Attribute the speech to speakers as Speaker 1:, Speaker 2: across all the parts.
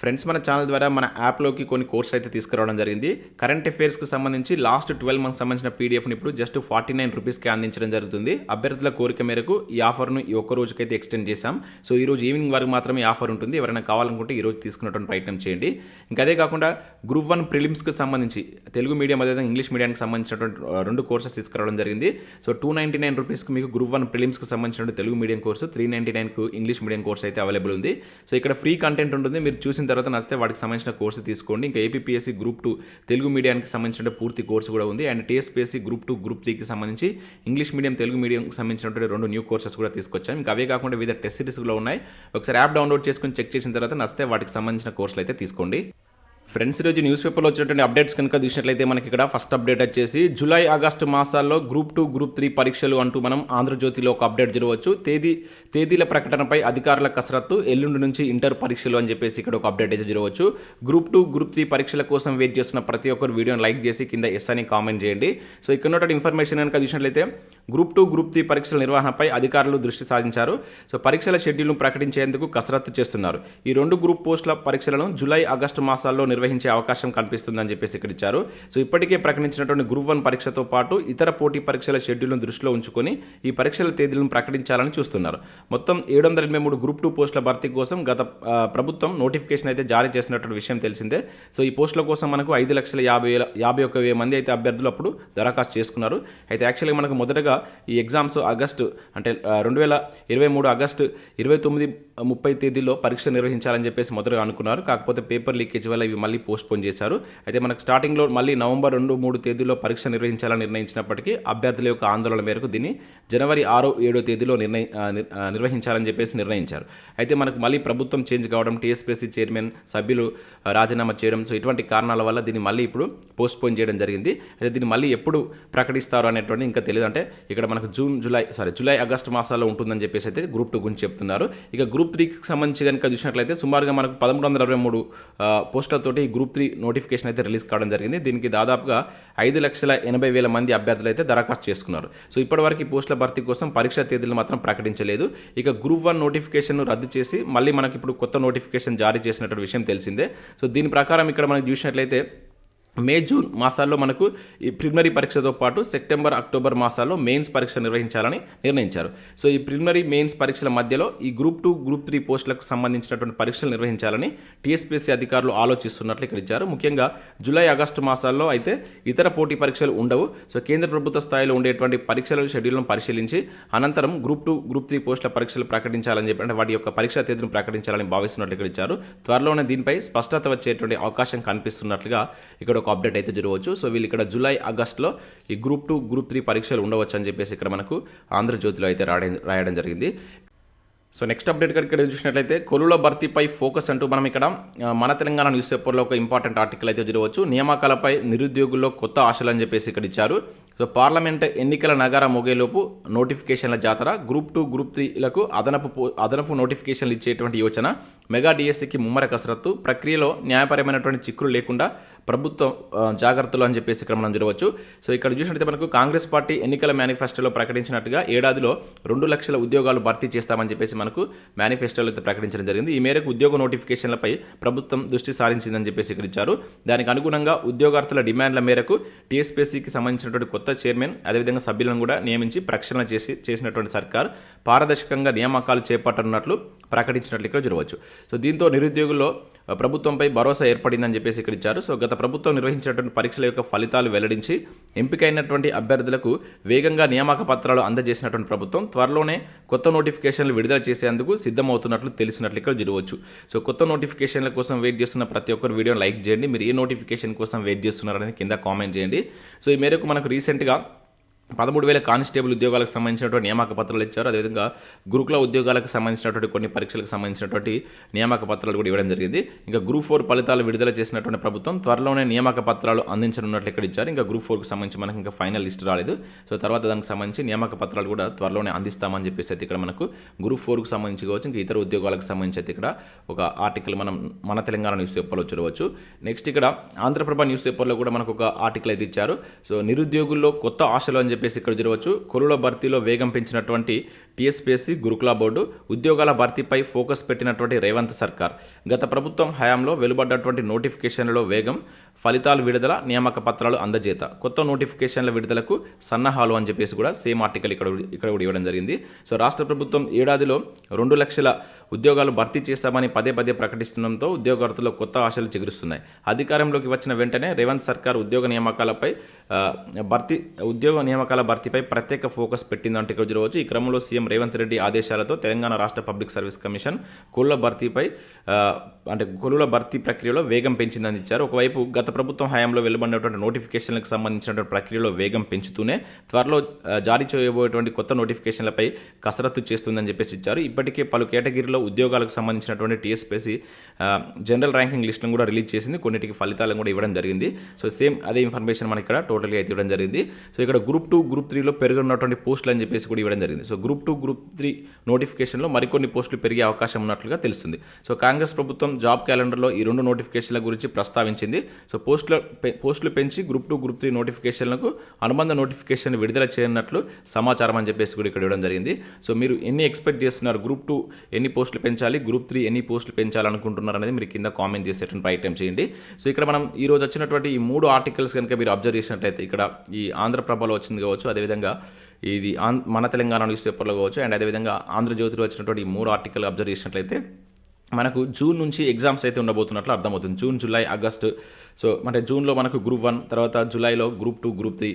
Speaker 1: Friends మన channel ద్వారా మన యాప్లోకి కొన్ని కోర్స్ అయితే తీసుకురావడం జరిగింది. కరెంట్ అఫైర్స్కి సంబంధించి లాస్ట్ ట్వెల్వ్ మంత్స్ సంబంధించిన పీడిఎఫ్ని ఇప్పుడు జస్ట్ ఫార్టీ నైన్ రూపీస్కి అందించడం జరుగుతుంది. అభ్యర్థుల కోరిక మేరకు ఈ ఆఫర్ను ఈ ఒక్క రోజుకైతే ఎక్స్టెండ్ చేశాం. సో ఈ రోజు ఈవినింగ్ వరకు మాత్రమే ఆఫర్ ఉంటుంది. ఎవరైనా కావాలనుకుంటే ఈ రోజు తీసుకున్నటువంటి ప్రయత్నం చేయండి. ఇంకా అదే కాకుండా గ్రూప్ వన్ ప్రిలిమ్స్కి సంబంధించి తెలుగు మీడియం అదేవిధంగా ఇంగ్లీష్ మీడియానికి సంబంధించినటువంటి రెండు కోర్సెస్ తీసుకురావడం జరిగింది. సో టూ నైంటీ నైన్ రూపీస్కి మీకు గ్రూప్ వన్ ప్రిలిమ్స్కి సంబంధించిన Telugu medium course three ninety నైన్కు English medium course అయితే అవైలబుల్ ఉంది. సో ఇక్కడ ఫ్రీ కంటెంట్ ఉంటుంది. మీరు చూసిన తర్వాత నచ్చితే వాటికి సంబంధించిన కోర్సు తీసుకోండి. ఇంకా ఏపీఎస్సీ గ్రూప్ టూ తెలుగు మీడియానికి సంబంధించిన పూర్తి కోర్సు కూడా ఉంది. And TSPSC group two group త్రీకి సంబంధించి ఇంగ్లీష్ మీడియం తెలుగు మీడియంకి సంబంధించినటువంటి రెండు న్యూ కోర్సెస్ కూడా తీసుకొచ్చాం. ఇంకా అవే కాకుండా వివిధ టెస్ట్ సిరీస్ కూడా ఉన్నాయి. ఒకసారి యాప్ డౌన్లోడ్ చేసుకుని చెక్ చేసిన తర్వాత నచ్చితే వాటికి సంబంధించిన కోర్సులు అయితే తీసుకోండి. ఫ్రెండ్స్ ఈరోజు న్యూస్ పేపర్లో వచ్చినటువంటి అప్డేట్స్ కనుక చూసినట్లయితే మనకి ఇక్కడ ఫస్ట్ అప్డేట్ వచ్చేసి జూలై ఆగస్టు మాసాల్లో గ్రూప్ టూ గ్రూప్ త్రీ పరీక్షలు అంటూ మనం ఆంధ్రజ్యోతిలో ఒక అప్డేట్ జరగవచ్చు తేదీ తేదీల ప్రకటనపై అధికారుల కసరత్తు ఎల్లుండి నుంచి ఇంటర్ పరీక్షలు అని చెప్పేసి ఇక్కడ ఒక అప్డేట్ అయితే జరగవచ్చు గ్రూప్ టూ గ్రూప్ త్రీ పరీక్షల కోసం వెయిట్ చేస్తున్న ప్రతి ఒక్కరు వీడియోని లైక్ చేసి కింద ఎస్ అని కామెంట్ చేయండి. సో ఇక్కడ ఉన్నటువంటి ఇన్ఫర్మేషన్ కనుక చూసినట్లయితే గ్రూప్ టూ గ్రూప్ త్రీ పరీక్షల నిర్వహణపై అధికారులు దృష్టి సాధించారు. సో పరీక్షల షెడ్యూల్ను ప్రకటించేందుకు కసరత్తు చేస్తున్నారు. ఈ రెండు గ్రూప్ పోస్టుల పరీక్షలను జూలై ఆగస్టు మాసాల్లో నిర్వహించే అవకాశం కనిపిస్తుందని చెప్పేసి ఇక్కడ ఇచ్చారు. సో ఇప్పటికే ప్రకటించినటువంటి గ్రూప్ వన్ పరీక్షతో పాటు ఇతర పోటీ పరీక్షల షెడ్యూల్ను దృష్టిలో ఉంచుకొని ఈ పరీక్షల తేదీలను ప్రకటించాలని చూస్తున్నారు. మొత్తం ఏడు వందల ఎనభై మూడు గ్రూప్ టూ పోస్టుల భర్తీ కోసం గత ప్రభుత్వం నోటిఫికేషన్ అయితే జారీ చేసినటువంటి విషయం తెలిసిందే. సో ఈ పోస్టుల కోసం మనకు ఐదు లక్షల యాభై వేల యాభై ఒక్క వెయ్యి మంది అయితే అభ్యర్థులు అప్పుడు దరఖాస్తు చేసుకున్నారు. అయితే యాక్చువల్గా మనకు మొదటగా ఈ ఎగ్జామ్స్ ఆగస్టు అంటే రెండు వేల ఇరవై మూడు ఆగస్టు ఇరవై తొమ్మిది ముప్పై తేదీలో పరీక్ష నిర్వహించాలని చెప్పేసి మొదటగా అనుకున్నారు. కాకపోతే పేపర్ లీకేజ్ వల్ల ఇవి మళ్ళీ పోస్ట్పోన్ చేశారు. అయితే మనకు స్టార్టింగ్లో మళ్ళీ నవంబర్ రెండు మూడు తేదీలో పరీక్ష నిర్వహించాలని నిర్ణయించినప్పటికీ అభ్యర్థుల యొక్క ఆందోళన మేరకు దీన్ని జనవరి ఆరో ఏడో తేదీలో నిర్ణయి నిర్వహించాలని చెప్పేసి నిర్ణయించారు. అయితే మనకు మళ్ళీ ప్రభుత్వం చేంజ్ కావడం టీఎస్పీసీ చైర్మన్ సభ్యులు రాజీనామా చేయడం సో ఇటువంటి కారణాల వల్ల దీన్ని మళ్ళీ ఇప్పుడు పోస్ట్ పోన్ చేయడం జరిగింది. అయితే దీన్ని మళ్ళీ ఎప్పుడు ప్రకటిస్తారు అనేటువంటి ఇంకా తెలియదు. అంటే ఇక్కడ మనకు June July sorry July August మాసాల్లో ఉంటుందని చెప్పేసి అయితే గ్రూప్ టూ గురించి చెప్తున్నారు. ఇక గ్రూప్ త్రీకి సంబంధించి కనుక చూసినట్లయితే సుమారుగా మనకు పదమూడు వందల అరవై మూడు పోస్టులతోటి ఒకటి గ్రూప్ త్రీ నోటిఫికేషన్ అయితే రిలీజ్ కావడం జరిగింది. దీనికి దాదాపుగా ఐదు లక్షల ఎనభై వేల మంది అభ్యర్థులు అయితే దరఖాస్తు చేసుకున్నారు. సో ఇప్పటివరకు ఈ పోస్టుల భర్తీ కోసం పరీక్షా తేదీలు మాత్రం ప్రకటించలేదు. ఇక గ్రూప్ వన్ నోటిఫికేషన్ రద్దు చేసి మళ్ళీ మనకి ఇప్పుడు కొత్త నోటిఫికేషన్ జారీ చేసినటువంటి విషయం తెలిసిందే. సో దీని ప్రకారం ఇక్కడ మనం చూసినట్లయితే మే జూన్ మాసాల్లో మనకు ఈ ప్రిలిమినరీ పరీక్షతో పాటు సెప్టెంబర్ అక్టోబర్ మాసాల్లో మెయిన్స్ పరీక్ష నిర్వహించాలని నిర్ణయించారు. సో ఈ ప్రిలిమినరీ మెయిన్స్ పరీక్షల మధ్యలో ఈ గ్రూప్ టూ గ్రూప్ త్రీ పోస్టులకు సంబంధించినటువంటి పరీక్షలు నిర్వహించాలని టీఎస్పీఎస్సీ అధికారులు ఆలోచిస్తున్నట్లు ఇక్కడ ఇచ్చారు. ముఖ్యంగా జూలై ఆగస్టు మాసాల్లో అయితే ఇతర పోటీ పరీక్షలు ఉండవు. సో కేంద్ర ప్రభుత్వ స్థాయిలో ఉండేటువంటి పరీక్షల షెడ్యూల్ను పరిశీలించి అనంతరం గ్రూప్ టూ గ్రూప్ త్రీ పోస్టుల పరీక్షలు ప్రకటించాలని చెప్పి అంటే వాటి యొక్క పరీక్షా తేదీని ప్రకటించాలని భావిస్తున్నట్లు ఇక్కడ ఇచ్చారు. త్వరలోనే దీనిపై స్పష్టత వచ్చేటువంటి అవకాశం కనిపిస్తున్నట్లుగా ఇక్కడ మనకు అప్డేట్ అయితే జరగవచ్చు. సో వీళ్ళు ఇక్కడ జూలై ఆగస్ట్లో ఈ గ్రూప్ టూ గ్రూప్ త్రీ పరీక్షలు ఉండవచ్చు అని చెప్పేసి ఇక్కడ మనకు ఆంధ్రజ్యోతిలో అయితే రాయడం రాయడం జరిగింది. సో నెక్స్ట్ అప్డేట్ కనుక ఇక్కడ చూసినట్లయితే కొలుల భర్తీపై ఫోకస్ అంటూ మనం ఇక్కడ మన తెలంగాణ న్యూస్ పేపర్లో ఒక ఇంపార్టెంట్ ఆర్టికల్ అయితే జరగవచ్చు. నియామకాలపై నిరుద్యోగుల్లో కొత్త ఆశలు అని చెప్పేసి ఇక్కడ ఇచ్చారు. సో పార్లమెంట్ ఎన్నికల నగర మొగేలోపు నోటిఫికేషన్ల జాతర గ్రూప్ టూ గ్రూప్ త్రీలకు అదనపు అదనపు నోటిఫికేషన్లు ఇచ్చేటువంటి యోచన మెగా డిఎస్సికి ముమ్మర కసరత్తు ప్రక్రియలో న్యాయపరమైనటువంటి చిక్కులు లేకుండా ప్రభుత్వం జాగ్రత్తలు అని చెప్పేసి ఇక్కడ మనం చూడవచ్చు. సో ఇక్కడ చూసినట్లయితే మనకు కాంగ్రెస్ పార్టీ ఎన్నికల మేనిఫెస్టోలో ప్రకటించినట్టుగా ఏడాదిలో రెండు లక్షల ఉద్యోగాలు భర్తీ చేస్తామని చెప్పేసి మనకు మేనిఫెస్టోలో అయితే ప్రకటించడం జరిగింది. ఈ మేరకు ఉద్యోగ నోటిఫికేషన్లపై ప్రభుత్వం దృష్టి సారించిందని చెప్పేసి ఇక్కడ ఇచ్చారు. దానికి అనుగుణంగా ఉద్యోగార్థుల డిమాండ్ల మేరకు టీఎస్పీసీకి సంబంధించినటువంటి కొత్త చైర్మన్ అదేవిధంగా సభ్యులను కూడా నియమించి ప్రక్షాళన చేసి చేసినటువంటి సర్కార్ పారదర్శకంగా నియామకాలు చేపట్టనున్నట్లు ప్రకటించినట్లు ఇక్కడ చూడవచ్చు. సో దీంతో నిరుద్యోగుల్లో ప్రభుత్వంపై భరోసా ఏర్పడిందని చెప్పేసి ఇక్కడ ఇచ్చారు. సో గత ప్రభుత్వం నిర్వహించినటువంటి పరీక్షల యొక్క ఫలితాలు వెల్లడించి ఎంపికైనటువంటి అభ్యర్థులకు వేగంగా నియామక పత్రాలు అందజేసినటువంటి ప్రభుత్వం త్వరలోనే కొత్త నోటిఫికేషన్లు విడుదల చేసేందుకు సిద్ధమవుతున్నట్లు తెలిసినట్లు ఇక్కడ జరగవచ్చు. సో కొత్త నోటిఫికేషన్ల కోసం వెయిట్ చేస్తున్న ప్రతి ఒక్కరు వీడియోని లైక్ చేయండి. మీరు ఏ నోటిఫికేషన్ కోసం వెయిట్ చేస్తున్నారని కింద కామెంట్ చేయండి. సో ఈ మేరకు మనకు రీసెంట్గా పదమూడు వేల కానిస్టేబుల్ ఉద్యోగాలకు సంబంధించినటువంటి నియామక పత్రాలు ఇచ్చారు. అదేవిధంగా గురుకుల ఉద్యోగాలకు సంబంధించినటువంటి కొన్ని పరీక్షలకు సంబంధించినటువంటి నియామక పత్రాలు కూడా ఇవ్వడం జరిగింది. ఇంకా గ్రూప్ ఫోర్ ఫలితాలు విడుదల చేసినటువంటి ప్రభుత్వం త్వరలోనే నియామక పత్రాలు అందించనున్నట్లు ఇక్కడ ఇచ్చారు. ఇంకా గ్రూప్ ఫోర్కి సంబంధించి మనకి ఇంకా ఫైనల్ లిస్ట్ రాలేదు. సో తర్వాత దానికి సంబంధించి నియామక పత్రాలు కూడా త్వరలోనే అందిస్తామని చెప్పేసి అయితే ఇక్కడ మనకు గ్రూప్ ఫోర్కి సంబంధించి కావచ్చు ఇంకా ఇతర ఉద్యోగాలకు సంబంధించి అయితే ఇక్కడ ఒక ఆర్టికల్ మనం మన తెలంగాణ న్యూస్ పేపర్లో చూడవచ్చు. నెక్స్ట్ ఇక్కడ ఆంధ్రప్రభ న్యూస్ పేపర్లో కూడా మనకు ఒక ఆర్టికల్ అయితే ఇచ్చారు. సో నిరుద్యోగుల్లో కొత్త ఆశలు అని చెప్పేసి ఇక్కడ చూడవచ్చు కొలుల భర్తీలో వేగం పెంచినటువంటి టీఎస్పీఎస్సీ గురుకుల బోర్డు ఉద్యోగాల భర్తీపై ఫోకస్ పెట్టినటువంటి రేవంత్ సర్కార్. గత ప్రభుత్వం హయాంలో వెలువడ్డటువంటి నోటిఫికేషన్లలో వేగం ఫలితాలు విడుదల నియామక పత్రాలు అందజేత. కొత్త నోటిఫికేషన్ల విడుదలకు సన్నాహాలు అని చెప్పేసి కూడా సేమ్ ఆర్టికల్ ఇక్కడ ఇక్కడ కూడా ఇవ్వడం జరిగింది. సో రాష్ట్ర ప్రభుత్వం ఏడాదిలో రెండు లక్షల ఉద్యోగాలు భర్తీ చేస్తామని పదే పదే ప్రకటిస్తుండడంతో ఉద్యోగార్థుల్లో కొత్త ఆశలు చిగురుస్తున్నాయి. అధికారంలోకి వచ్చిన వెంటనే రేవంత్ సర్కార్ ఉద్యోగ నియామకాలపై భర్తీ ఉద్యోగ నియామకాల భర్తీపై ప్రత్యేక ఫోకస్ పెట్టిందంటే ఇక్కడ చూడవచ్చు. ఈ క్రమంలో సీఎం రేవంత్ రెడ్డి ఆదేశాలతో తెలంగాణ రాష్ట్ర పబ్లిక్ సర్వీస్ కమిషన్ కుళ్ళ భర్తీపై అంటే కులుల భర్తీ ప్రక్రియలో వేగం పెంచిందని ఇచ్చారు. ఒకవైపు గత ప్రభుత్వం హయాంలో వెలువడినటువంటి నోటిఫికేషన్లకు సంబంధించినటువంటి ప్రక్రియలో వేగం పెంచుతూనే త్వరలో జారీ చేయబోయేటువంటి కొత్త నోటిఫికేషన్లపై కసరత్తు చేస్తుందని చెప్పేసి ఇచ్చారు. ఇప్పటికే పలు కేటగిరీలో ఉద్యోగాలకు సంబంధించినటువంటి టీఎస్పీసీ జనరల్ ర్యాంకింగ్ లిస్టును కూడా రిలీజ్ చేసింది. కొన్నిటికి ఫలితాలను కూడా ఇవ్వడం జరిగింది. సో సేమ్ అదే ఇన్ఫర్మేషన్ మనకి ఇక్కడ టోటల్గా అయితే ఇవ్వడం జరిగింది. సో ఇక్కడ గ్రూప్ టూ గ్రూప్ త్రీలో పెరుగున్నటువంటి పోస్టులు అని చెప్పేసి కూడా ఇవ్వడం జరిగింది. So group two group three నోటిఫికేషన్లో మరికొన్ని పోస్టులు పెరిగే అవకాశం ఉన్నట్లుగా తెలుస్తుంది. సో కాంగ్రెస్ ప్రభుత్వం జాబ్ క్యాలెండర్లో ఈ రెండు నోటిఫికేషన్ల గురించి ప్రస్తావించింది. సో పోస్టుల పోస్టులు పెంచి గ్రూప్ టూ గ్రూప్ త్రీ నోటిఫికేషన్లకు అనుబంధ నోటిఫికేషన్ విడుదల చేయనట్లు సమాచారం అని చెప్పేసి కూడా ఇక్కడ ఇవ్వడం జరిగింది. సో మీరు ఎన్ని ఎక్స్పెక్ట్ చేస్తున్నారు? గ్రూప్ టూ ఎన్ని పోస్టులు పెంచాలి? గ్రూప్ త్రీ ఎన్ని పోస్టులు పెంచాలనుకుంటున్నారు అనేది మీరు కింద కామెంట్ చేసేటువంటి ప్రయత్నం చేయండి. సో ఇక్కడ మనం ఈ రోజు వచ్చినటువంటి ఈ మూడు ఆర్టికల్స్ కనుక మీరు అబ్జర్వ్ చేసినట్లయితే ఇక్కడ ఈ ఆంధ్రప్రభలో వచ్చింది కావచ్చు. అదేవిధంగా ఇది ఆం- మన తెలంగాణ న్యూస్ పేపర్లో కావచ్చు అండ్ అదేవిధంగా ఆంధ్రజ్యోతిలో వచ్చినటువంటి ఈ మూడు ఆర్టికల్ అబ్జర్వ్ చేసినట్లయితే మనకు జూన్ నుంచి ఎగ్జామ్స్ అయితే ఉండబోతున్నట్లు అర్థమవుతుంది. జూన్ జూలై ఆగస్టు సో అంటే జూన్లో మనకు గ్రూప్ వన్ తర్వాత జూలైలో group two group three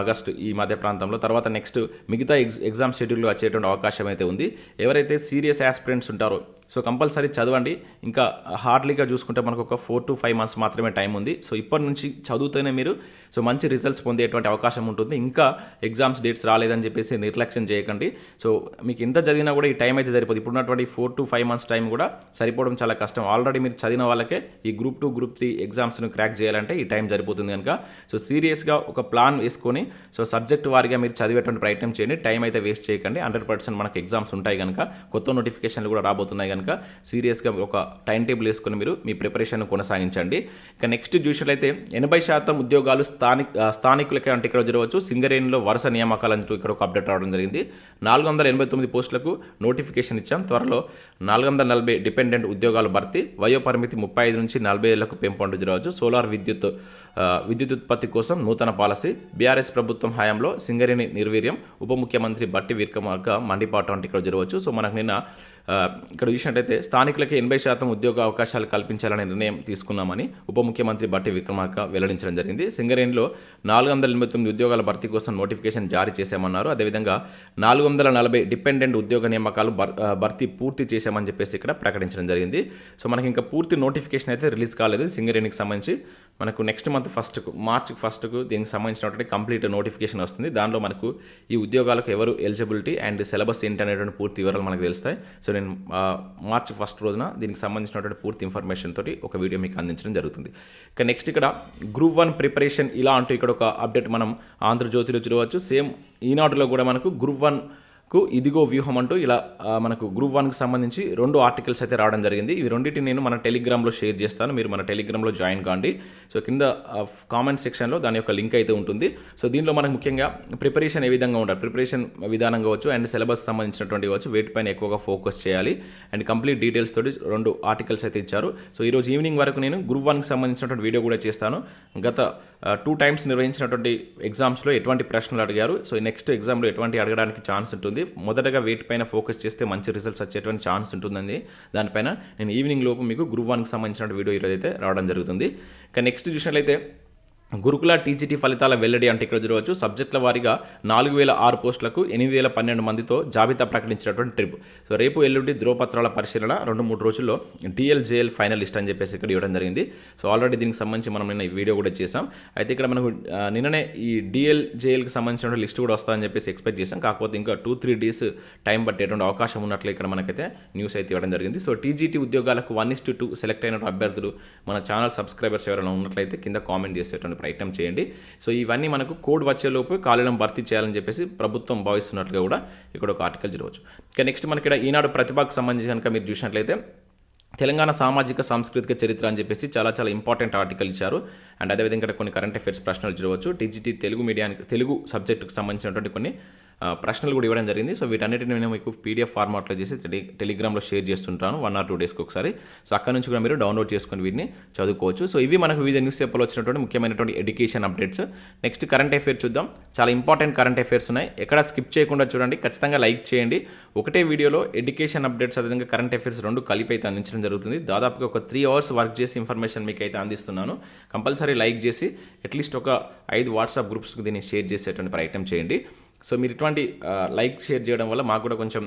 Speaker 1: August ఈ మధ్య ప్రాంతంలో తర్వాత నెక్స్ట్ మిగతా ఎగ్జ్ ఎగ్జామ్ షెడ్యూల్లో వచ్చేటువంటి అవకాశం అయితే ఉంది. ఎవరైతే సీరియస్ యాస్పిరెంట్స్ ఉంటారో సో కంపల్సరీ చదవండి. ఇంకా హార్డ్లీగా చూసుకుంటే మనకు ఒక ఫోర్ టు ఫైవ్ మంత్స్ మాత్రమే టైం ఉంది. సో ఇప్పటి నుంచి చదువుతూనే మీరు సో మంచి రిజల్ట్స్ పొందేటువంటి అవకాశం ఉంటుంది. ఇంకా ఎగ్జామ్స్ డేట్స్ రాలేదని చెప్పేసి నిర్లక్ష్యం చేయకండి. సో మీకు ఎంత చదివినా కూడా ఈ టైం అయితే సరిపోదు. ఇప్పుడున్నటువంటి four to five months time కూడా సరిపోవడం చాలా కష్టం. ఆల్రెడీ మీరు చదివిన వాళ్ళకే ఈ గ్రూప్ టూ గ్రూప్ త్రీ ఎగ్జామ్స్ను క్రాక్ చేయాలంటే ఈ టైం సరిపోతుంది కనుక. సో సీరియస్గా ఒక ప్లాన్ వేసుకొని సో సబ్జెక్ట్ వారిగా మీరు చదివేటువంటి ప్రయత్నం చేయండి. టైం అయితే వేస్ట్ చేయకండి. హండ్రెడ్ పర్సెంట్ మనకు ఎగ్జామ్స్ ఉంటాయి కనుక. కొత్త నోటిఫికేషన్లు కూడా రాబోతున్నాయి కనుక. సీరియస్గా ఒక టైం టేబుల్ వేసుకొని మీరు మీ ప్రిపరేషన్ కొనసాగించండి. ఇక నెక్స్ట్ చూసినట్లయితే ఎనభై శాతం ఉద్యోగాలు స్థానిక స్థానికులకే అంటే ఇక్కడ జరగవచ్చు. సింగరేణిలో వరుస నియామకాలంటూ ఇక్కడ ఒక అప్డేట్ రావడం జరిగింది. నాలుగు వందల ఎనభై తొమ్మిది పోస్టులకు నోటిఫికేషన్ ఇచ్చాం. త్వరలో నాలుగు వందల నలభై డిపెండెంట్ ఉద్యోగాల భర్తీ. వయో పరిమితి ముప్పై ఐదు నుంచి నలభై ఏళ్ళకు పెంపొండు జరగవచ్చు సోలార్ విద్యుత్ విద్యుత్ ఉత్పత్తి కోసం నూతన పాలసీ. బీఆర్ఎస్ ప్రభుత్వం హయాంలో సింగరేణి నిర్వీర్యం. ఉప ముఖ్యమంత్రి బట్టి వీర్కమార్గ మండిపాటు అంటే ఇక్కడ జరగవచ్చు. సో మనకు నిన్న ఇక్కడ చూసినట్టయితే స్థానికులకి ఎనభై శాతం ఉద్యోగ అవకాశాలు కల్పించాలనే నిర్ణయం తీసుకున్నామని ఉప ముఖ్యమంత్రి బట్టి విక్రమార్క వెల్లడించడం జరిగింది. సింగరేణిలో నాలుగు వందల ఎనభై తొమ్మిది ఉద్యోగాల భర్తీ కోసం నోటిఫికేషన్ జారీ చేశామన్నారు. అదేవిధంగా నాలుగు వందల నలభై డిపెండెంట్ ఉద్యోగ నియామకాలు భర్తీ పూర్తి చేశామని చెప్పేసి ఇక్కడ ప్రకటించడం జరిగింది. సో మనకి ఇంకా పూర్తి నోటిఫికేషన్ అయితే రిలీజ్ కాలేదు సింగరేణికి సంబంధించి. మనకు నెక్స్ట్ మంత్ ఫస్ట్కు మార్చ్ ఫస్ట్కు దీనికి సంబంధించినటువంటి కంప్లీట్ నోటిఫికేషన్ వస్తుంది. దానిలో మనకు ఈ ఉద్యోగాలకు ఎవరు ఎలిజిబిలిటీ అండ్ సిలబస్ ఏంటి అనేటువంటి పూర్తి వివరాలు మనకు తెలుస్తాయి. సో నేను మార్చ్ ఫస్ట్ రోజున దీనికి సంబంధించినటువంటి పూర్తి ఇన్ఫర్మేషన్ తోటి ఒక వీడియో మీకు అందించడం జరుగుతుంది. ఇక నెక్స్ట్ ఇక్కడ గ్రూప్ వన్ ప్రిపరేషన్ ఇలా అంటూ ఇక్కడ ఒక అప్డేట్ మనం ఆంధ్రజ్యోతిలో చూడవచ్చు. సేమ్ ఈనాటిలో కూడా మనకు గ్రూప్ వన్ కు ఇదిగో వ్యూహం అంటూ ఇలా మనకు గ్రూప్ వన్కి సంబంధించి రెండు ఆర్టికల్స్ అయితే రావడం జరిగింది. ఇవి రెండింటిని నేను మన టెలిగ్రామ్లో షేర్ చేస్తాను. మీరు మన టెలిగ్రామ్లో జాయిన్ కాండి. సో కింద కామెంట్ సెక్షన్లో దాని యొక్క లింక్ అయితే ఉంటుంది. సో దీనిలో మనకు ముఖ్యంగా ప్రిపరేషన్ ఏ విధంగా ఉండాలి? ప్రిపరేషన్ విధానం కావచ్చు అండ్ సిలబస్ సంబంధించినటువంటి కావచ్చు వీటిపైన ఎక్కువగా ఫోకస్ చేయాలి. అండ్ కంప్లీట్ డీటెయిల్స్ తోటి రెండు ఆర్టికల్స్ అయితే ఇచ్చారు. సో ఈరోజు ఈవినింగ్ వరకు నేను గ్రూప్ వన్కి సంబంధించినటువంటి వీడియో కూడా చేస్తాను. గత టూ టైమ్స్ నిర్వహించినటువంటి ఎగ్జామ్స్లో ఎటువంటి ప్రశ్నలు అడిగారు. సో నెక్స్ట్ ఎగ్జామ్లో ఎటువంటి అడగడానికి ఛాన్స్ ఉంటుంది? మొదటగా వెయిట్ పైన ఫోకస్ చేస్తే మంచి రిజల్ట్స్ వచ్చేటువంటి ఛాన్స్ ఉంటుందండి. దానిపైన నేను ఈవినింగ్ లోపు మీకు గ్రూప్ వన్కి సంబంధించిన వీడియో ఈరోజు అయితే రావడం జరుగుతుంది. ఇంకా నెక్స్ట్ చూసినట్లయితే గురుకుల టీజీటీ ఫలితాల వెల్లడి అంటే ఇక్కడ చూడవచ్చు. సబ్జెక్టుల వారీగా నాలుగు వేల ఆరు పోస్టులకు ఎనిమిది వేల పన్నెండు మందితో జాబితా ప్రకటించినటువంటి ట్రిప్ సో రేపు ఎల్లుండి ధ్రువపత్రాల పరిశీలన రెండు మూడు రోజుల్లో డిఎల్ జేఎల్ ఫైనల్ లిస్ట్ అని చెప్పేసి ఇక్కడ ఇవ్వడం జరిగింది. సో ఆల్రెడీ దీనికి సంబంధించి మనం నిన్న ఈ వీడియో కూడా చేసాం అయితే ఇక్కడ మనకు నిన్ననే ఈ డిఎల్జేఎల్కి సంబంధించిన లిస్ట్ కూడా వస్తుందని చెప్పేసి ఎక్స్పెక్ట్ చేసాం కాకపోతే ఇంకా టూ త్రీ డేస్ టైం పట్టేటువంటి అవకాశం ఉన్నట్లు ఇక్కడ మనకైతే న్యూస్ అయితే ఇవ్వడం జరిగింది. సో టీజీటీ ఉద్యోగాలకు వన్ ఇస్ టూ సెలెక్ట్ అయిన అభ్యర్థులు మన ఛానల్ సబ్స్క్రైబర్స్ ఎవరైనా ఉన్నట్లయితే కింద కామెంట్ చేసేటువంటి ప్రయత్నం చేయండి. సో ఇవన్నీ మనకు కోడ్ వచ్చేలోపు ఖాళీలను భర్తీ చేయాలని చెప్పేసి ప్రభుత్వం భావిస్తున్నట్లుగా కూడా ఇక్కడ ఒక ఆర్టికల్ చూడవచ్చు ఇక నెక్స్ట్ మనకి ఇక్కడ ఈనాడు ప్రతిభకు సంబంధించి కనుక మీరు చూసినట్లయితే తెలంగాణ సామాజిక సాంస్కృతిక చరిత్ర అని చెప్పేసి చాలా చాలా ఇంపార్టెంట్ ఆర్టికల్ ఇచ్చారు. అండ్ అదేవిధంగా కొన్ని కరెంట్ అఫైర్స్ ప్రశ్నలు చూడవచ్చు టీజీటీ తెలుగు మీడియానికి తెలుగు సబ్జెక్టుకు సంబంధించినటువంటి కొన్ని ప్రశ్నలు కూడా ఇవ్వడం జరిగింది. సో వీటన్నిటిని నేను మీకు పీడిఎఫ్ ఫార్మాట్లో చేసి టెలి టెలిగ్రామ్లో షేర్ చేస్తుంటాను. వన్ ఆర్ టూ డేస్కి ఒకసారి. సో అక్కడ నుంచి కూడా మీరు డౌన్లోడ్ చేసుకొని వీటిని చదువుకోవచ్చు. సో ఇవి మనకు వివిధ న్యూస్ పేపర్లో వచ్చినటువంటి ముఖ్యమైనటువంటి education updates next current affairs చూద్దాం. చాలా ఇంపార్టెంట్ కరెంట్ అఫైర్స్ ఉన్నాయి. ఎక్కడ స్కిప్ చేయకుండా చూడండి. ఖచ్చితంగా లైక్ చేయండి. ఒకటే వీడియోలో ఎడ్యుకేషన్ అప్డేట్స్ అదేవిధంగా కరెంట్ అఫైర్స్ రెండు కలిపి అయితే అందించడం జరుగుతుంది. దాదాపుగా ఒక త్రీ అవర్స్ వర్క్ చేసి ఇన్ఫర్మేషన్ మీకు అయితే అందిస్తున్నాను. కంపల్సరీ లైక్ చేసి అట్లీస్ట్ ఒక ఐదు వాట్సాప్ గ్రూప్స్కి దీన్ని షేర్ చేసేటువంటి ప్రయత్నం చేయండి. సో మీరు ఇటువంటి లైక్ షేర్ చేయడం వల్ల మాకు కూడా కొంచెం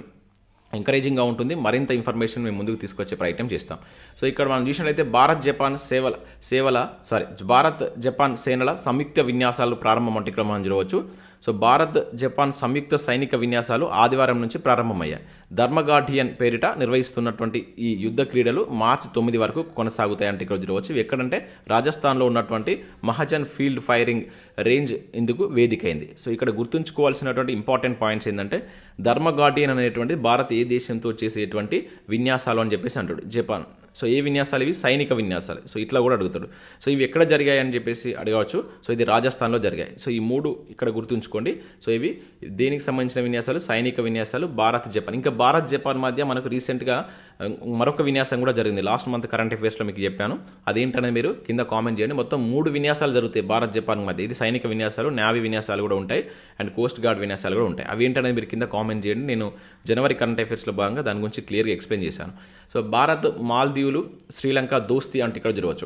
Speaker 1: ఎంకరేజింగ్గా ఉంటుంది. మరింత ఇన్ఫర్మేషన్ మేము ముందుకు తీసుకొచ్చే ప్రయత్నం చేస్తాం. సో ఇక్కడ మనం చూసినట్లయితే భారత్ జపాన్ సేవల సేవల సారీ భారత్ జపాన్ సేనల సంయుక్త విన్యాసాలు ప్రారంభం అంటే ఇక్కడ మనం చూడవచ్చు. సో భారత్ జపాన్ సంయుక్త సైనిక విన్యాసాలు ఆదివారం నుంచి ప్రారంభమయ్యాయి. ధర్మగార్డియన్ పేరిట నిర్వహిస్తున్నటువంటి ఈ యుద్ధ క్రీడలు మార్చి తొమ్మిది వరకు కొనసాగుతాయి అంటే ఇక్కడ చూడవచ్చు ఎక్కడంటే రాజస్థాన్లో ఉన్నటువంటి మహజన్ ఫీల్డ్ ఫైరింగ్ రేంజ్ ఇందుకు వేదికైంది. సో ఇక్కడ గుర్తుంచుకోవాల్సినటువంటి ఇంపార్టెంట్ పాయింట్స్ ఏంటంటే ధర్మగార్డియన్ అనేటువంటి భారత్ ఏ దేశంతో చేసేటువంటి విన్యాసాలు అని చెప్పేసి అంటాడు. జపాన్. సో ఏ విన్యాసాలు ఇవి? సైనిక విన్యాసాలు. సో ఇట్లా కూడా అడుగుతాడు. సో ఇవి ఎక్కడ జరిగాయి అని చెప్పేసి అడగవచ్చు. సో ఇది రాజస్థాన్లో జరిగాయి. సో ఈ మూడు ఇక్కడ గుర్తుంచుకోండి. సో ఇవి దేనికి సంబంధించిన విన్యాసాలు? సైనిక విన్యాసాలు భారత్ జపాన్. ఇంకా భారత్ జపాన్ మధ్య మనకు రీసెంట్గా మరొక విన్యాసం కూడా జరిగింది. లాస్ట్ మంత్ కరెంట్ అఫేర్స్లో మీకు చెప్పాను. అదేంటనే మీరు కింద కామెంట్ చేయండి. మొత్తం మూడు విన్యాసాలు జరుగుతాయి భారత్ జపాన్ మధ్య. ఇది సైనిక విన్యాసాలు నావీ విన్యాసాలు కూడా ఉంటాయి. అండ్ కోస్ట్ గార్డ్ విన్యాసాలు కూడా ఉంటాయి. అవి ఏంటనేది మీరు కింద కామెంట్ చేయండి. నేను జనవరి కరెంట్ అఫేర్స్లో భాగంగా దాని గురించి క్లియర్గా ఎక్స్ప్లెయిన్ చేశాను. సో భారత్ మాల్దీవులు శ్రీలంక దోస్తీ అంటే ఇక్కడ చూడవచ్చు.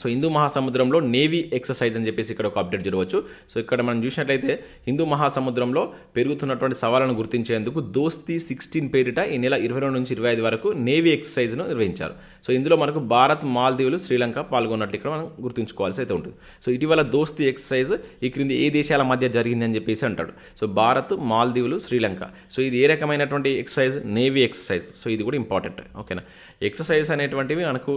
Speaker 1: సో హిందూ మహాసముద్రంలో నేవీ ఎక్సర్సైజ్ అని చెప్పేసి ఇక్కడ ఒక అప్డేట్ చూడవచ్చు సో ఇక్కడ మనం చూసినట్లయితే హిందూ మహాసముద్రంలో పెరుగుతున్నటువంటి సవాళ్ళను గుర్తించేందుకు దోస్తీ సిక్స్టీన్ పేరిట ఈ నెల ఇరవై రెండు నుంచి ఇరవై ఐదు వరకు నేవీ ఎక్సర్సైజ్ను నిర్వహించారు. సో ఇందులో మనకు భారత్ మాల్దీవులు శ్రీలంక పాల్గొన్నట్టు ఇక్కడ మనం గుర్తుంచుకోవాల్సి అయితే ఉంటుంది. సో ఇటీవల దోస్తీ ఎక్సర్సైజ్ ఈ క్రింది ఏ దేశాల మధ్య జరిగింది అని చెప్పేసి అంటాడు. సో భారత్ మాల్దీవులు శ్రీలంక. సో ఇది ఏ రకమైనటువంటి ఎక్సర్సైజ్? Navy exercise. సో ఇది కూడా ఇంపార్టెంట్. ఓకేనా? ఎక్సర్సైజ్ అనేటువంటివి మనకు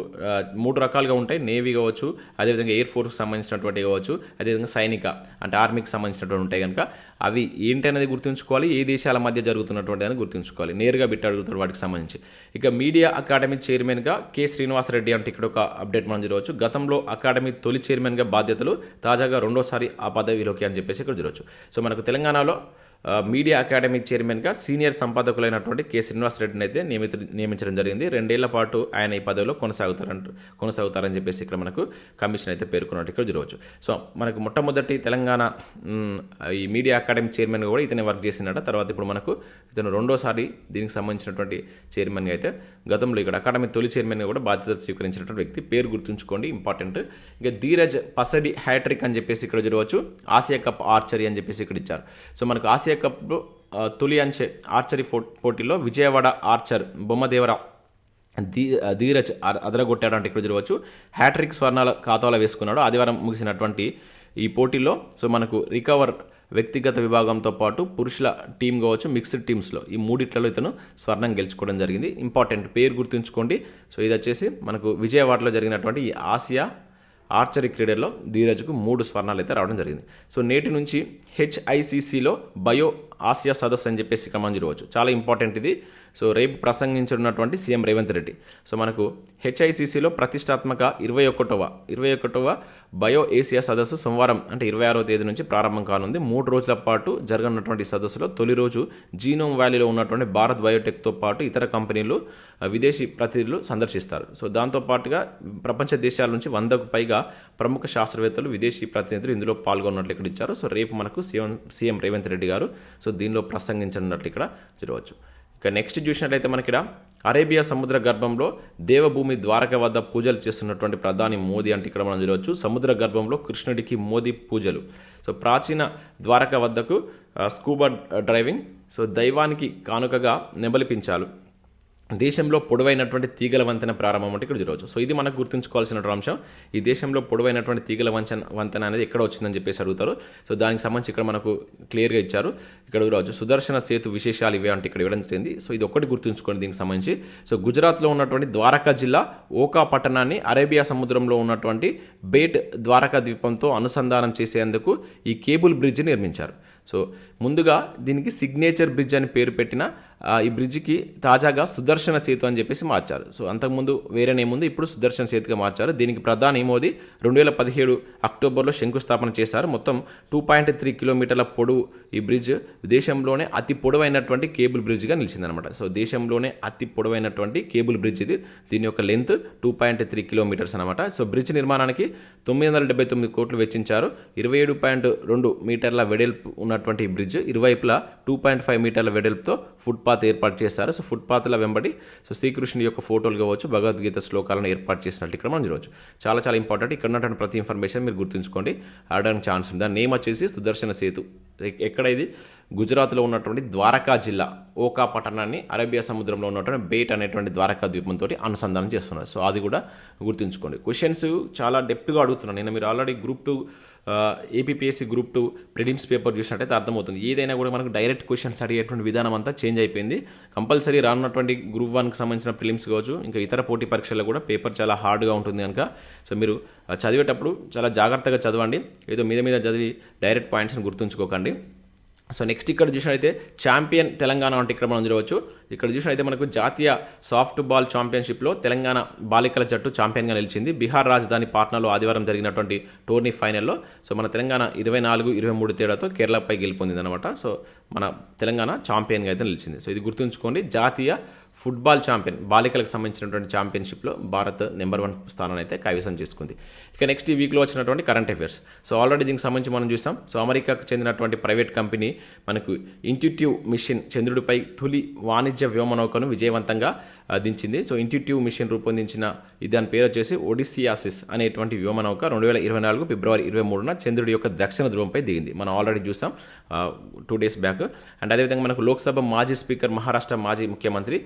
Speaker 1: మూడు రకాలుగా ఉంటాయి. నేవీ కావచ్చు అదేవిధంగా ఎయిర్ ఫోర్స్కి సంబంధించినటువంటి కావచ్చు అదేవిధంగా సైనిక అంటే ఆర్మీకి సంబంధించినటువంటి ఉంటాయి కనుక అవి ఏంటనేది గుర్తుంచుకోవాలి ఏ దేశాల మధ్య జరుగుతున్నటువంటి అని గుర్తుంచుకోవాలి. నేరుగా బిట్ వాటికి సంబంధించి. ఇక మీడియా అకాడమీ చైర్మన్గా కె శ్రీనివాసరెడ్డి అంటే ఇక్కడ ఒక అప్డేట్ మనం చూడవచ్చు. గతంలో అకాడమీ తొలి చైర్మన్గా బాధ్యతలు తాజాగా రెండోసారి ఆ పదవిలోకి అని చెప్పేసి ఇక్కడ చూడవచ్చు. సో మనకు తెలంగాణలో మీడియా అకాడమీ చైర్మన్గా సీనియర్ సంపాదకులైనటువంటి కె శ్రీనివాసరెడ్డిని అయితే నియమిత నియమించడం జరిగింది. రెండేళ్ళ పాటు ఆయన ఈ పదవిలో కొనసాగుతారంట కొనసాగుతారని చెప్పేసి ఇక్కడ మనకు కమిషన్ అయితే పేర్కొన్నట్టు ఇక్కడ చూడవచ్చు సో మనకు మొట్టమొదటి తెలంగాణ ఈ మీడియా అకాడమీ చైర్మన్గా కూడా ఇతనే వర్క్ చేసినట తర్వాత ఇప్పుడు మనకు ఇతను రెండోసారి దీనికి సంబంధించినటువంటి చైర్మన్గా అయితే గతంలో ఇక్కడ అకాడమీ తొలి చైర్మన్గా కూడా బాధ్యత స్వీకరించినటువంటి వ్యక్తి. పేరు గుర్తుంచుకోండి ఇంపార్టెంట్. ఇక ధీరజ్ పసడి హ్యాట్రిక్ అని చెప్పేసి ఇక్కడ చూడవచ్చు ఆసియా కప్ ఆర్చరీ అని చెప్పేసి ఇక్కడ ఇచ్చారు. సో మనకు ఆసియా కప్ తొలి అంచె ఆర్చరీ పో పోటీలో విజయవాడ ఆర్చర్ బొమ్మదేవర ధీ ధీరజ్ అదరగొట్టాడు అదరగొట్టాడంటే ఇక్కడ చూడవచ్చు హ్యాట్రిక్ స్వర్ణాల ఖాతాలో వేసుకున్నాడు. ఆదివారం ముగిసినటువంటి ఈ పోటీలో సో మనకు రికవర్ వ్యక్తిగత విభాగంతో పాటు పురుషుల టీం కావచ్చు మిక్స్డ్ టీమ్స్లో ఈ మూడిట్లలో ఇతను స్వర్ణం గెలుచుకోవడం జరిగింది. ఇంపార్టెంట్ పేరు గుర్తుంచుకోండి. సో ఇది వచ్చేసి మనకు విజయవాడలో జరిగినటువంటి ఈ ఆసియా ఆర్చరీ క్రీడల్లో ధీరజ్కు మూడు స్వర్ణాలు అయితే రావడం జరిగింది. సో నేటి నుంచి హెచ్ఐసిసిలో బయో ఆసియా సదస్సు అని చెప్పేసి ఇక్కడ మనం చాలా ఇంపార్టెంట్ ఇది. సో రేపు ప్రసంగించనున్నటువంటి సీఎం రేవంత్ రెడ్డి. సో మనకు హెచ్ఐసిసిలో ప్రతిష్టాత్మక ఇరవై ఒకటవ ఇరవై ఒకటవ బయో ఏసియా సదస్సు సోమవారం అంటే ఇరవై ఆరో తేదీ నుంచి ప్రారంభం కానుంది. మూడు రోజుల పాటు జరగనున్నటువంటి సదస్సులో తొలి రోజు జీనోమ్ వ్యాలీలో ఉన్నటువంటి భారత్ బయోటెక్తో పాటు ఇతర కంపెనీలు విదేశీ ప్రతినిధులు సందర్శిస్తారు. సో దాంతో పాటుగా ప్రపంచ దేశాల నుంచి వందకు పైగా ప్రముఖ శాస్త్రవేత్తలు విదేశీ ప్రతినిధులు ఇందులో పాల్గొన్నట్లు ఇక్కడ ఇచ్చారు. సో రేపు మనకు సీఎం సీఎం రేవంత్ రెడ్డి గారు సో దీనిలో ప్రసంగించనున్నట్లు ఇక్కడ చూడవచ్చు. ఇక నెక్స్ట్ చూసినట్లయితే మనకి ఇక్కడ అరేబియా సముద్ర గర్భంలో దేవభూమి ద్వారక వద్ద పూజలు చేస్తున్నటువంటి ప్రధాని మోదీ అంటే ఇక్కడ మనం చూడవచ్చు. సముద్ర గర్భంలో కృష్ణుడికి మోదీ పూజలు. సో ప్రాచీన ద్వారక వద్దకు స్కూబా డ్రైవింగ్ సో దైవానికి కానుకగా నెబలిపించాలు దేశంలో పొడవైనటువంటి తీగల వంతెన ప్రారంభం అంటే ఇక్కడ చూడవచ్చు. సో ఇది మనకు గుర్తుంచుకోవాల్సిన అంశం. ఈ దేశంలో పొడవైనటువంటి తీగల వంచన వంతెన అనేది ఎక్కడ వచ్చిందని చెప్పేసి అడుగుతారు. సో దానికి సంబంధించి ఇక్కడ మనకు క్లియర్గా ఇచ్చారు. ఇక్కడ చూడవచ్చు. సుదర్శన సేతు విశేషాలు ఇవే అంటే ఇక్కడ ఇవ్వడం జరిగింది. సో ఇది ఒక్కటి గుర్తుంచుకోండి దీనికి సంబంధించి. సో గుజరాత్లో ఉన్నటువంటి ద్వారకా జిల్లా ఓకా పట్టణాన్ని అరేబియా సముద్రంలో ఉన్నటువంటి బేట్ ద్వారకా ద్వీపంతో అనుసంధానం చేసేందుకు ఈ కేబుల్ బ్రిడ్జ్ నిర్మించారు. సో ముందుగా దీనికి సిగ్నేచర్ బ్రిడ్జ్ అని పేరు పెట్టిన ఈ బ్రిడ్జికి తాజాగా సుదర్శన సేతు అని చెప్పేసి మార్చారు. సో అంతకుముందు వేరే నేమ్ ఉంది ఇప్పుడు సుదర్శన సేతుగా మార్చారు. దీనికి ప్రధాని మోదీ రెండు వేల పదిహేడు అక్టోబర్లో శంకుస్థాపన చేశారు. మొత్తం టూ పాయింట్ త్రీ కిలోమీటర్ల పొడవు ఈ బ్రిడ్జ్ దేశంలోనే అతి పొడవైనటువంటి కేబుల్ బ్రిడ్జ్గా నిలిచిందనమాట సో దేశంలోనే అతి పొడవైనటువంటి కేబుల్ బ్రిడ్జ్ ఇది. దీని యొక్క length two point three kilometres అనమాట సో బ్రిడ్జ్ నిర్మాణానికి తొమ్మిది వందల డెబ్బై తొమ్మిది కోట్లు వెచ్చించారు. ఇరవై ఏడు పాయింట్ రెండు మీటర్ల వెడల్పు ఉన్నటువంటి ఈ బ్రిడ్జ్ ఇరువైపులా టూ పాయింట్ ఫైవ్ మీటర్ల వెడల్పుతో ఫుట్పాత్ ఏర్పాటు చేశారు. సో ఫుట్పాత్ల వెంబడి సో శ్రీకృష్ణుడి యొక్క ఫోటోలు కావచ్చు భగవద్గీత శ్లోకాలను ఏర్పాటు చేసినట్టు ఇక్కడ మనం చూడవచ్చు. చాలా చాలా ఇంపార్టెంట్. ఇక్కడ ఉన్నటువంటి ప్రతి ఇన్ఫర్మేషన్ మీరు గుర్తుంచుకోండి. ఆడడానికి ఛాన్స్ ఉంది. దాని నేమ్ వచ్చేసి సుదర్శన సేతు. ఎక్- ఎక్కడ ఇది? గుజరాత్లో ఉన్నటువంటి ద్వారకా జిల్లా ఓకా పట్టణాన్ని అరేబియా సముద్రంలో ఉన్నటువంటి బేట్ అనేటువంటి ద్వారకా ద్వీపంతో అనుసంధానం చేస్తున్నారు. సో అది కూడా గుర్తుంచుకోండి. క్వశ్చన్స్ చాలా డెప్త్గా అడుగుతున్నాను నేను మీరు already group two APPSC group two prelims paper చూసినట్టయితే అర్థమవుతుంది. ఏదైనా కూడా మనకు డైరెక్ట్ క్వశ్చన్స్ అడిగేటువంటి విధానం అంతా చేంజ్ అయిపోయింది. కంపల్సరీ రానున్నటువంటి గ్రూప్ వన్కి సంబంధించిన ప్రిలిమ్స్ కావచ్చు ఇంకా ఇతర పోటీ పరీక్షల్లో కూడా పేపర్ చాలా హార్డ్గా ఉంటుంది కనుక. సో మీరు చదివేటప్పుడు చాలా జాగ్రత్తగా చదవండి. ఏదో మీద మీద చదివి డైరెక్ట్ పాయింట్స్ని గుర్తుంచుకోకండి. సో నెక్స్ట్ ఇక్కడ చూసినైతే ఛాంపియన్ తెలంగాణ అంటే ఇక్కడ మనం చూడవచ్చు. ఇక్కడ చూసినైతే మనకు జాతీయ సాఫ్ట్ బాల్ ఛాంపియన్షిప్లో తెలంగాణ బాలికల జట్టు ఛాంపియన్గా నిలిచింది. బీహార్ రాజధాని పాట్నాలో ఆదివారం జరిగినటువంటి టోర్నీ ఫైనల్లో. సో మన తెలంగాణ ఇరవై నాలుగు ఇరవై మూడు తేడాతో కేరళపై గెలుపొందింది అనమాట సో మన తెలంగాణ ఛాంపియన్గా అయితే నిలిచింది. సో ఇది గుర్తుంచుకోండి జాతీయ ఫుట్బాల్ ఛాంపియన్ బాలికలకు సంబంధించినటువంటి ఛాంపియన్షిప్లో భారత్ నెంబర్ వన్ స్థానాన్ని అయితే కైవసం చేసుకుంది. ఇక నెక్స్ట్ ఈ వీక్లో వచ్చినటువంటి కరెంట్ అఫైర్స్ సో ఆల్రెడీ దీనికి సంబంధించి మనం చూసాం. సో అమెరికాకు చెందినటువంటి ప్రైవేట్ కంపెనీ మనకు ఇంట్యూటివ్ మిషన్ చంద్రుడిపై తొలి వాణిజ్య వ్యోమనౌకను విజయవంతంగా దించింది. సో ఇంట్యూటివ్ మిషన్ రూపొందించిన ఇది దాని పేరు వచ్చేసి ఒడిసియాసిస్ అనేటువంటి వ్యోమనౌక రెండు వేల ఇరవై నాలుగు ఫిబ్రవరి ఇరవై మూడున చంద్రుడి యొక్క దక్షిణ ధ్రువంపై దిగింది. మనం ఆల్రెడీ చూసాం టూ డేస్ బ్యాక్ అండ్ అదేవిధంగా మనకు లోక్సభ మాజీ స్పీకర్ మహారాష్ట్ర మాజీ ముఖ్యమంత్రి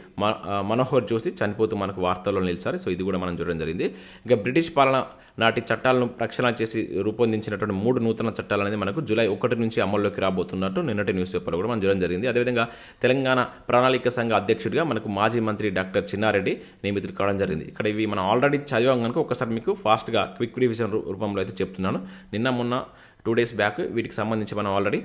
Speaker 1: మనోహర్ జోషి చనిపోతూ మనకు వార్తల్లో నిలిచారు. సో ఇది కూడా మనం చూడడం జరిగింది. ఇంకా బ్రిటిష్ పాలన నాటి చట్టాలను ప్రక్షాళన చేసి రూపొందించినటువంటి మూడు నూతన చట్టాలు అనేది మనకు జూలై ఒకటి నుంచి అమల్లోకి రాబోతున్నట్టు నిన్నటి న్యూస్ పేపర్లో కూడా మనం చూడడం జరిగింది. అదేవిధంగా తెలంగాణ ప్రణాళిక సంఘ అధ్యక్షుడిగా మనకు మాజీ మంత్రి డాక్టర్ చిన్నారెడ్డి నియమితులు కావడం జరిగింది. ఇక్కడ ఇవి మనం ఆల్రెడీ చదివాం కనుక ఒకసారి మీకు ఫాస్ట్గా క్విక్ రివిజన్ రూపంలో అయితే చెప్తున్నాను. నిన్న మొన్న టూ డేస్ బ్యాక్ వీటికి సంబంధించి మనం ఆల్రెడీ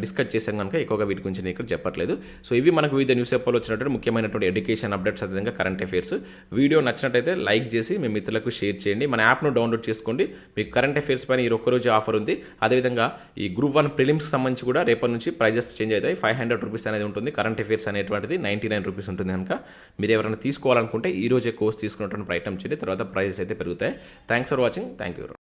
Speaker 1: డిస్కస్ చేసాం కనుక ఎక్కువగా వీటి గురించి నేను ఇక్కడ చెప్పట్లేదు. సో ఇవి మనకు వివిధ న్యూస్ పేపర్లో వచ్చినటువంటి ముఖ్యమైనటువంటి ఎడ్యుకేషన్ అప్డేట్స్ అదేవిధంగా కరెంట్ అఫైర్స్. వీడియో నచ్చినట్టయితే లైక్ చేసి మీ మిత్రులకు షేర్ చేయండి. మన యాప్ను డౌన్లోడ్ చేసుకోండి. మీకు కరెంట్ అఫైర్స్ పైన ఈ ఒక్కరోజు ఆఫర్ ఉంది. అదేవిధంగా ఈ గ్రూప్ వన్ ప్రిలిమ్స్ సంబంధించి కూడా రేపటి నుంచి ప్రైజెస్ చేంజ్ అవుతాయి. ఫైవ్ హండ్రెడ్ రూపీస్ అనేది ఉంటుంది. కరెంట్ అఫైర్స్ అనేటువంటిది నైంటీ నైన్ రూపీస్ ఉంటుంది కనుక మీరు ఎవరైనా తీసుకోవాలనుకుంటే ఈ రోజే కోర్స్ తీసుకున్నటువంటి ప్రయత్నం చేయండి. తర్వాత ప్రైజెస్ అయితే పెరుగుతాయి. Thanks for watching. Thank you.